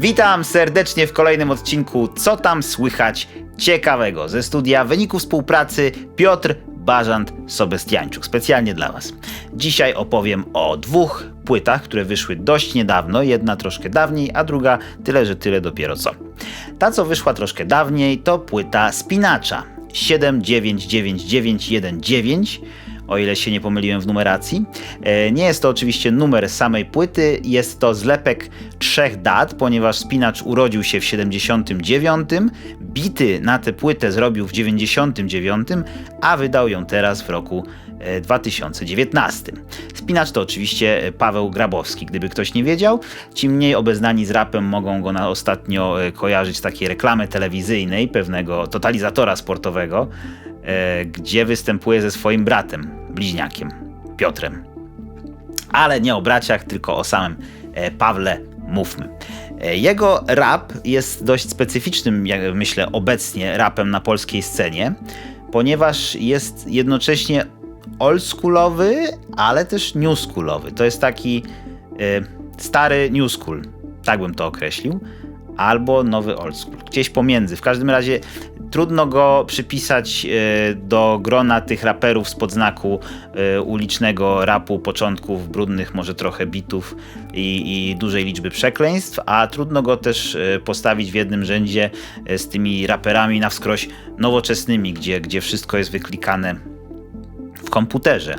Witam serdecznie w kolejnym odcinku Co tam słychać ciekawego? Ze studia wyników współpracy Piotr Bażant Sobestiańczuk, specjalnie dla Was. Dzisiaj opowiem o dwóch płytach, które wyszły dość niedawno, jedna troszkę dawniej, a druga tyle, że tyle dopiero co. Ta, co wyszła troszkę dawniej, to płyta Spinacza. 799919 o ile się nie pomyliłem w numeracji. E, Nie jest to oczywiście numer samej płyty, jest to zlepek trzech dat, ponieważ Spinacz urodził się w 79, bity na tę płytę zrobił w 99, a wydał ją teraz w roku e, 2019. Spinacz to oczywiście e, Paweł Grabowski, gdyby ktoś nie wiedział. Ci mniej obeznani z rapem mogą go na ostatnio e, kojarzyć z takiej reklamy telewizyjnej pewnego totalizatora sportowego, e, gdzie występuje ze swoim bratem, bliźniakiem, Piotrem. Ale nie o braciach, tylko o samym e, Pawle mówmy. E, Jego rap jest dość specyficznym, jak myślę, obecnie rapem na polskiej scenie, ponieważ jest jednocześnie oldschoolowy, ale też newschoolowy. To jest taki e, stary new school, tak bym to określił, albo nowy old school, gdzieś pomiędzy. W każdym razie trudno go przypisać e, do grona tych raperów spod znaku e, ulicznego rapu, początków brudnych, może trochę bitów i, i dużej liczby przekleństw, a trudno go też e, postawić w jednym rzędzie z tymi raperami na wskroś nowoczesnymi, gdzie, gdzie wszystko jest wyklikane w komputerze.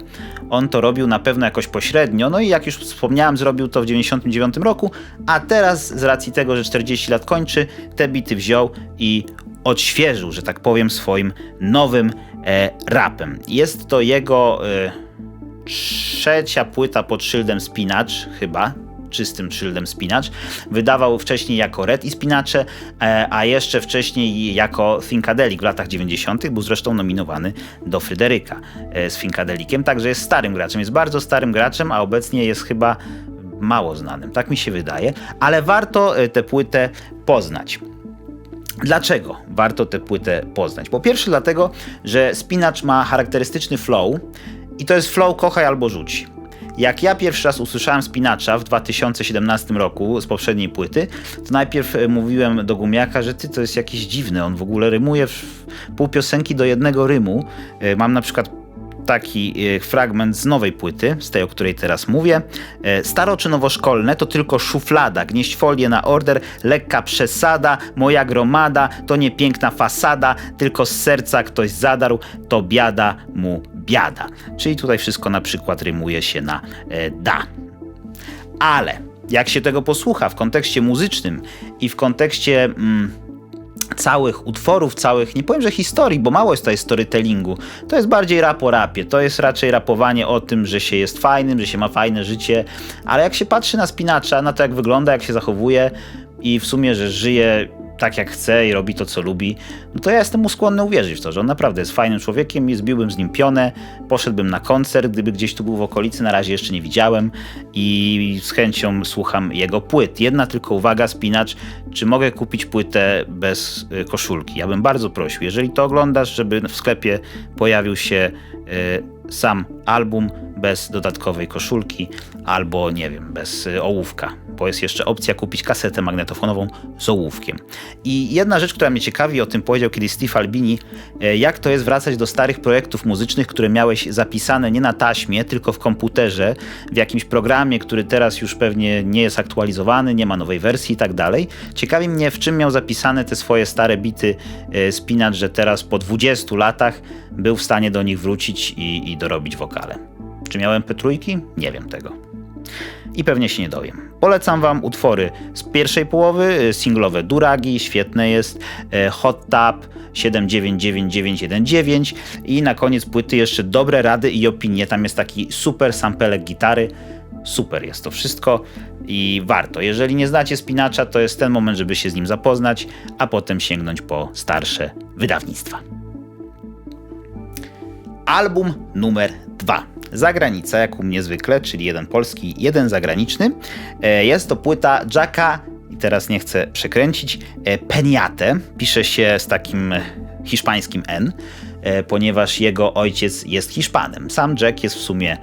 On to robił na pewno jakoś pośrednio, no i jak już wspomniałem, zrobił to w 99 roku, a teraz z racji tego, że 40 lat kończy, te bity wziął i odświeżył, że tak powiem, swoim nowym e, rapem. Jest to jego e, trzecia płyta pod szyldem Spinacz, chyba, czystym szyldem Spinacz. Wydawał wcześniej jako Red i Spinacze, e, a jeszcze wcześniej jako Thinkadelic w latach 90. Był zresztą nominowany do Fryderyka e, z Thinkadelikiem, także jest starym graczem, jest bardzo starym graczem, a obecnie jest chyba mało znanym, tak mi się wydaje, ale warto e, tę płytę poznać. Dlaczego warto tę płytę poznać? Po pierwsze dlatego, że Spinacz ma charakterystyczny flow i to jest flow kochaj albo rzuć. Jak ja pierwszy raz usłyszałem Spinacza w 2017 roku z poprzedniej płyty, to najpierw e, mówiłem do Gumiaka, że ty to jest jakiś dziwny, on w ogóle rymuje w pół piosenki do jednego rymu. E, Mam na przykład taki e, fragment z nowej płyty, z tej, o której teraz mówię. E, Staro czy nowoszkolne to tylko szuflada, gnieść folię na order, lekka przesada, moja gromada to nie piękna fasada, tylko z serca ktoś zadarł, to biada mu biada. Czyli tutaj wszystko na przykład rymuje się na e, da. Ale jak się tego posłucha w kontekście muzycznym i w kontekście mm, całych utworów, całych, nie powiem, że historii, bo mało jest tutaj storytellingu. To jest bardziej rap o rapie. To jest raczej rapowanie o tym, że się jest fajnym, że się ma fajne życie, ale jak się patrzy na Spinacza, na to jak wygląda, jak się zachowuje i w sumie, że żyje tak jak chce i robi to, co lubi, no to ja jestem mu skłonny uwierzyć w to, że on naprawdę jest fajnym człowiekiem i zbiłbym z nim pionę, poszedłbym na koncert, gdyby gdzieś tu był w okolicy, na razie jeszcze nie widziałem i z chęcią słucham jego płyt. Jedna tylko uwaga, spinacz, czy mogę kupić płytę bez y, koszulki? Ja bym bardzo prosił, jeżeli to oglądasz, żeby w sklepie pojawił się y, sam album bez dodatkowej koszulki albo nie wiem, bez y, ołówka, bo jest jeszcze opcja kupić kasetę magnetofonową z ołówkiem. I jedna rzecz, która mnie ciekawi, o tym powiedział kiedyś Steve Albini, e, jak to jest wracać do starych projektów muzycznych, które miałeś zapisane nie na taśmie, tylko w komputerze, w jakimś programie, który teraz już pewnie nie jest aktualizowany, nie ma nowej wersji i tak dalej. Ciekawi mnie, w czym miał zapisane te swoje stare bity e, Spinacz, że teraz po 20 latach był w stanie do nich wrócić i, i dorobić wokale. Czy miałem P3? Nie wiem tego i pewnie się nie dowiem. Polecam Wam utwory z pierwszej połowy, y, singlowe Duragi, świetne jest, y, Hot Tap 799919 i na koniec płyty jeszcze dobre rady i opinie. Tam jest taki super sampelek gitary. Super jest to wszystko i warto. Jeżeli nie znacie Spinacza, to jest ten moment, żeby się z nim zapoznać, a potem sięgnąć po starsze wydawnictwa. Album numer dwa. Zagranica, jak u mnie zwykle, czyli jeden polski, jeden zagraniczny. E, Jest to płyta Jacka, i teraz nie chcę przekręcić, e, Peniate. Pisze się z takim hiszpańskim N, e, ponieważ jego ojciec jest Hiszpanem. Sam Jack jest w sumie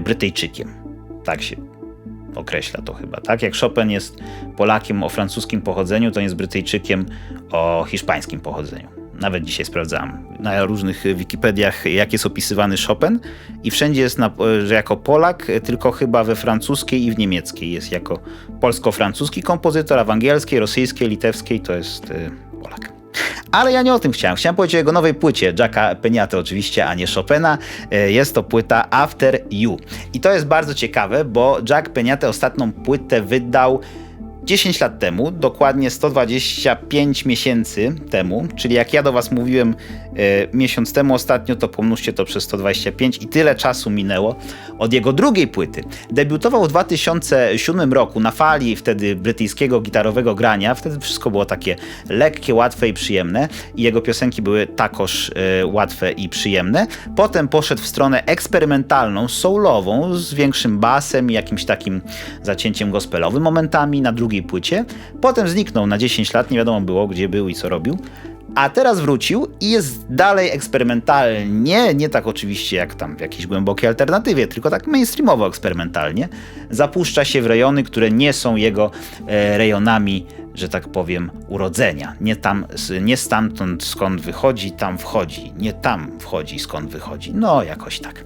Brytyjczykiem. Tak się określa to chyba, tak? Jak Chopin jest Polakiem o francuskim pochodzeniu, to jest Brytyjczykiem o hiszpańskim pochodzeniu. Nawet dzisiaj sprawdzałem na różnych Wikipediach, jak jest opisywany Chopin i wszędzie jest, na, że jako Polak, tylko chyba we francuskiej i w niemieckiej jest jako polsko-francuski kompozytor, a w angielskiej, rosyjskiej, litewskiej to jest y, Polak. Ale ja nie o tym chciałem. Chciałem powiedzieć o jego nowej płycie, Jacka Peniaty oczywiście, a nie Chopina. E, Jest to płyta After You. I to jest bardzo ciekawe, bo Jack Peniaty ostatnią płytę wydał 10 lat temu, dokładnie 125 miesięcy temu, czyli jak ja do Was mówiłem e, miesiąc temu ostatnio, to pomnóżcie to przez 125 i tyle czasu minęło od jego drugiej płyty. Debiutował w 2007 roku na fali wtedy brytyjskiego gitarowego grania, wtedy wszystko było takie lekkie, łatwe i przyjemne i jego piosenki były takoż e, łatwe i przyjemne. Potem poszedł w stronę eksperymentalną, soulową, z większym basem i jakimś takim zacięciem gospelowym momentami na drugiej płycie. Potem zniknął na 10 lat, nie wiadomo było gdzie był i co robił. A teraz wrócił i jest dalej eksperymentalnie, nie tak oczywiście jak tam w jakiejś głębokiej alternatywie, tylko tak mainstreamowo eksperymentalnie. Zapuszcza się w rejony, które nie są jego e, rejonami, że tak powiem, urodzenia. Nie, tam, nie stamtąd skąd wychodzi, tam wchodzi. Nie tam wchodzi, skąd wychodzi. No, jakoś tak.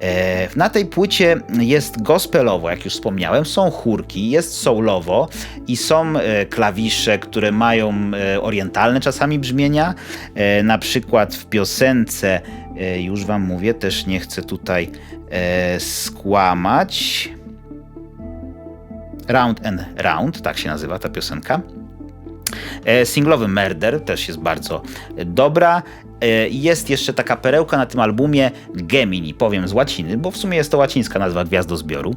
E, na tej płycie jest gospelowo, jak już wspomniałem, są chórki, jest soulowo i są e, klawisze, które mają e, orientalne czasami brzmienia. Na przykład w piosence, już wam mówię, też nie chcę tutaj skłamać. Round and Round, tak się nazywa ta piosenka. E, Singlowy Murder też jest bardzo e, dobra. E, Jest jeszcze taka perełka na tym albumie Gemini, powiem z łaciny, bo w sumie jest to łacińska nazwa gwiazdozbioru,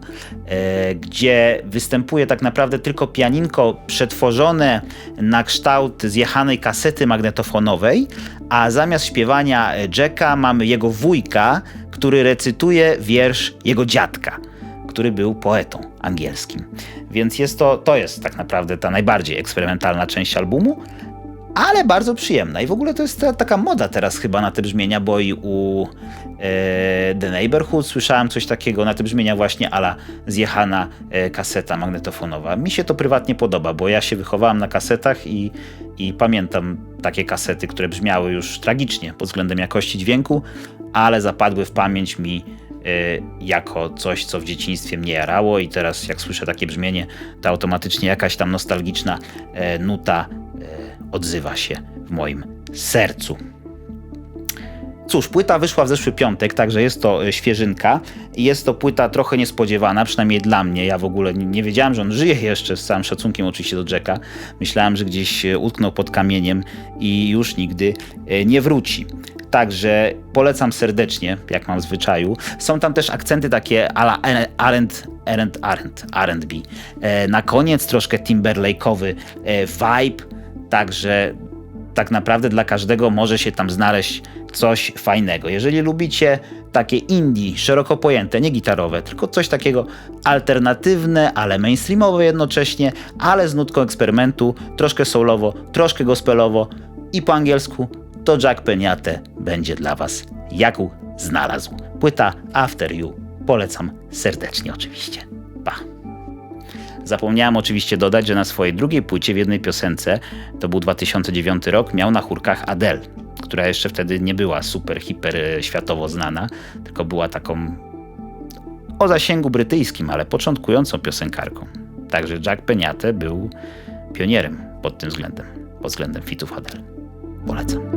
gdzie występuje tak naprawdę tylko pianinko przetworzone na kształt zjechanej kasety magnetofonowej, a zamiast śpiewania Jacka mamy jego wujka, który recytuje wiersz jego dziadka który był poetą angielskim. Więc jest to, to jest tak naprawdę ta najbardziej eksperymentalna część albumu, ale bardzo przyjemna. I w ogóle to jest ta, taka moda teraz chyba na te brzmienia, bo i u e, The Neighborhood słyszałem coś takiego na te brzmienia właśnie ala zjechana e, kaseta magnetofonowa. Mi się to prywatnie podoba, bo ja się wychowałem na kasetach i, i pamiętam takie kasety, które brzmiały już tragicznie pod względem jakości dźwięku, ale zapadły w pamięć mi jako coś, co w dzieciństwie mnie jarało i teraz jak słyszę takie brzmienie, to automatycznie jakaś tam nostalgiczna e, nuta e, odzywa się w moim sercu. Cóż, płyta wyszła w zeszły piątek, także jest to e, świeżynka. Jest to płyta trochę niespodziewana, przynajmniej dla mnie. Ja w ogóle nie, wiedziałem, że on żyje jeszcze, z całym szacunkiem oczywiście do Jacka. Myślałem, że gdzieś utknął pod kamieniem i już nigdy nie wróci. Także polecam serdecznie, jak mam zwyczaju. Są tam też akcenty takie ala R&B, R&B. E, Na koniec troszkę Timberlake'owy e, vibe, także tak naprawdę dla każdego może się tam znaleźć coś fajnego. Jeżeli lubicie takie indie, szeroko pojęte, nie gitarowe, tylko coś takiego alternatywne, ale mainstreamowe jednocześnie, ale z nutką eksperymentu, troszkę soulowo, troszkę gospelowo i po angielsku, to Jack Peniate będzie dla Was Jakub znalazł. Płyta After You. Polecam serdecznie oczywiście. Pa! Zapomniałem oczywiście dodać, że na swojej drugiej płycie w jednej piosence, to był 2009 rok, miał na chórkach Adele, która jeszcze wtedy nie była super, hiper e, światowo znana, tylko była taką o zasięgu brytyjskim, ale początkującą piosenkarką. Także Jack Peniate był pionierem pod tym względem, pod względem fitów Adele. Polecam.